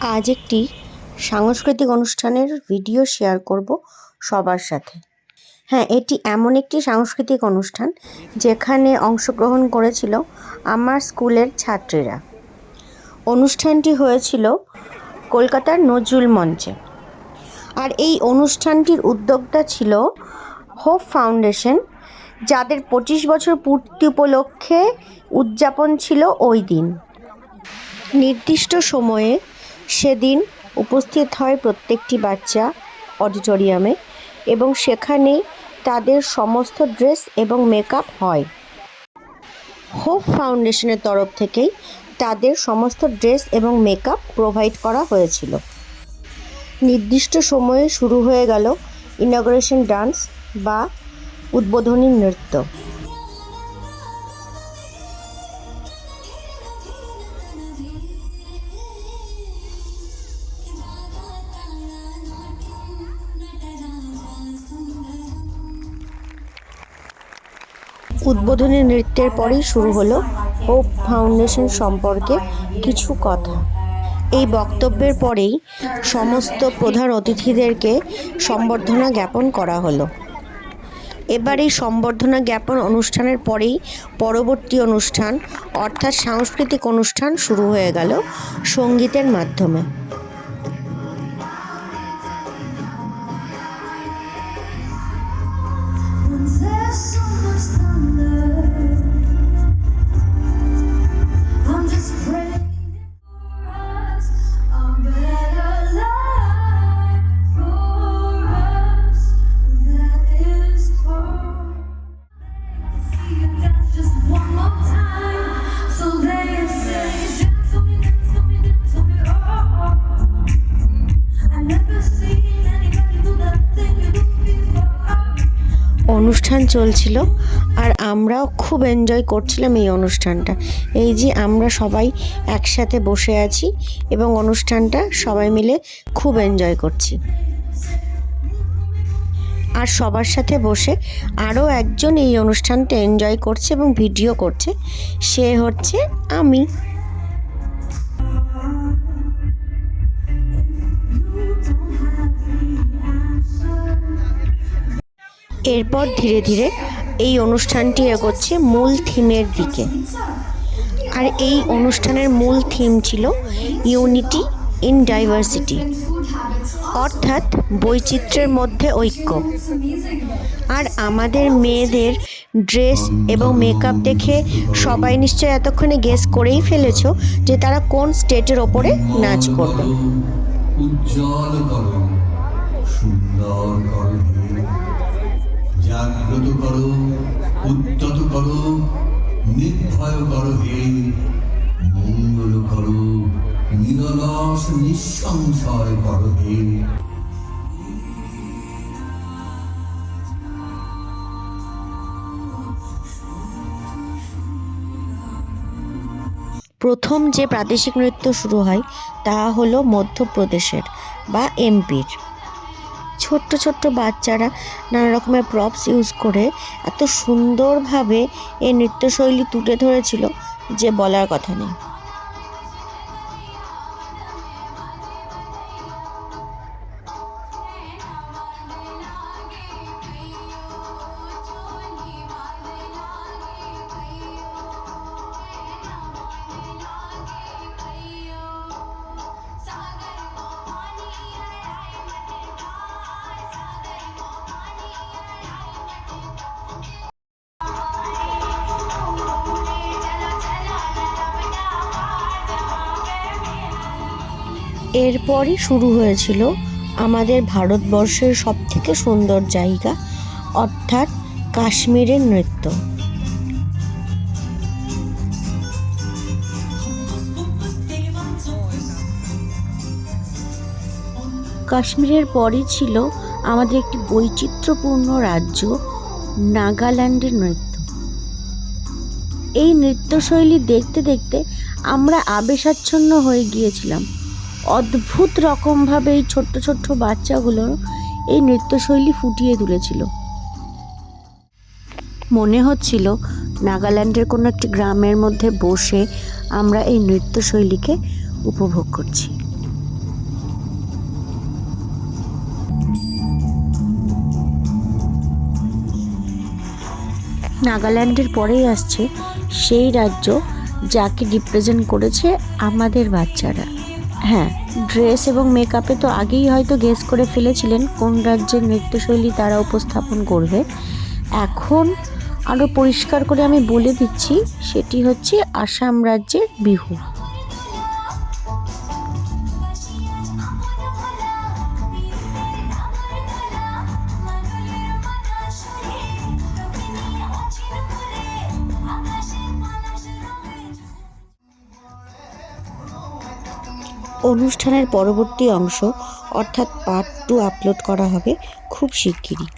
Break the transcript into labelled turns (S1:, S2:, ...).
S1: আজ একটি সাংস্কৃতিক অনুষ্ঠানের ভিডিও শেয়ার করব সবার সাথে। হ্যাঁ এটি এমন একটি সাংস্কৃতিক অনুষ্ঠান যেখানে অংশগ্রহণ করেছিল আমার স্কুলের ছাত্রীরা। অনুষ্ঠানটি হয়েছিল কলকাতার নজরুল মঞ্চে। আর এই অনুষ্ঠানটির উদ্যোক্তা ছিল হোপ ফাউন্ডেশন, যাদের পঁচিশ বছর পূর্তি উপলক্ষে উদযাপন ছিল ওই দিন। নির্দিষ্ট সময়ে সেদিন উপস্থিত হয় প্রত্যেকটি বাচ্চা অডিটোরিয়ামে এবং সেখানেই তাদের সমস্ত ড্রেস এবং মেকআপ হয়। হোপ ফাউন্ডেশনের তরফ থেকেই তাদের সমস্ত ড্রেস এবং মেকআপ প্রোভাইড করা হয়েছিল। নির্দিষ্ট সময়ে শুরু হয়ে গেল ইনগ্রেশন ডান্স বা উদ্বোধনী নৃত্য। উদ্বোধনী নৃত্যের পরেই শুরু হলো হোপ ফাউন্ডেশন সম্পর্কে কিছু কথা। এই বক্তব্যের পরেই সমস্ত প্রধান অতিথিদেরকে সম্বর্ধনা জ্ঞাপন করা হলো। এবার এই সম্বর্ধনা জ্ঞাপন অনুষ্ঠানের পরেই পরবর্তী অনুষ্ঠান, অর্থাৎ সাংস্কৃতিক অনুষ্ঠান শুরু হয়ে গেল সঙ্গীতের মাধ্যমে। অনুষ্ঠান চলছিল আর আমরাও খুব এনজয় করছিলাম এই অনুষ্ঠানটা। এই যে আমরা সবাই একসাথে বসে আছি এবং অনুষ্ঠানটা সবাই মিলে খুব এনজয় করছি। আর সবার সাথে বসে আরও একজন এই অনুষ্ঠানটা এনজয় করছে এবং ভিডিও করছে। সে হচ্ছে আমি। এরপর ধীরে ধীরে এই অনুষ্ঠানটি এগোচ্ছে মূল থিমের দিকে। আর এই অনুষ্ঠানের মূল থিম ছিল ইউনিটি ইন ডাইভার্সিটি, অর্থাৎ বৈচিত্র্যের মধ্যে ঐক্য। আর আমাদের মেয়েদের ড্রেস এবং মেকআপ দেখে সবাই নিশ্চয় এতক্ষণে গেস করেই ফেলেছ যে তারা কোন স্টেটের ওপরে নাচ করবে।
S2: উজ্জ্বল সুন্দর। জাগ্রত করো, উদ্যত করো, নির্ভয় করো হে। মঙ্গল করো, নিরলস নিঃসংশয় করো হে।
S1: প্রথম যে প্রাদেশিক নৃত্য শুরু হয়, তা হলো মধ্যপ্রদেশের, বা এমপির। ছোট্ট ছোট্ট বাচ্চারা নানা রকমের প্রপস ইউজ করে এত সুন্দরভাবে এই নৃত্যশৈলী তুলে ধরেছিল যে বলার কথা নেই। এরপরই শুরু হয়েছিল আমাদের ভারতবর্ষের সবথেকে সুন্দর জায়গা, অর্থাৎ কাশ্মীরের নৃত্য। কাশ্মীরের পরই ছিল আমাদের একটি বৈচিত্র্যপূর্ণ রাজ্য, নাগাল্যান্ডের নৃত্য। এই নৃত্যশৈলী দেখতে দেখতে আমরা আবেশাচ্ছন্ন হয়ে গিয়েছিলাম। অদ্ভুত রকমভাবে এই ছোট্ট ছোট্ট বাচ্চাগুলো এই নৃত্যশৈলী ফুটিয়ে তুলেছিল। মনে হচ্ছিল নাগাল্যান্ডের কোনো একটি গ্রামের মধ্যে বসে আমরা এই নৃত্যশৈলীকে উপভোগ করছি। নাগাল্যান্ডের পরেই আসছে সেই রাজ্য যাকে রিপ্রেজেন্ট করেছে আমাদের বাচ্চারা। হ্যাঁ ড্রেস এবং মেকআপে তো আগেই হয়তো গেস করে ফেলেছিলেন কোন রাজ্যের নৃত্যশৈলী তারা উপস্থাপন করবে। এখন আরও পরিষ্কার করে আমি বলে দিচ্ছি, সেটি হচ্ছে আসাম রাজ্যের বিহু অনুষ্ঠানের পরবর্তী অংশ অর্থাৎ পার্ট টু আপলোড করা হবে খুব শিগগিরই।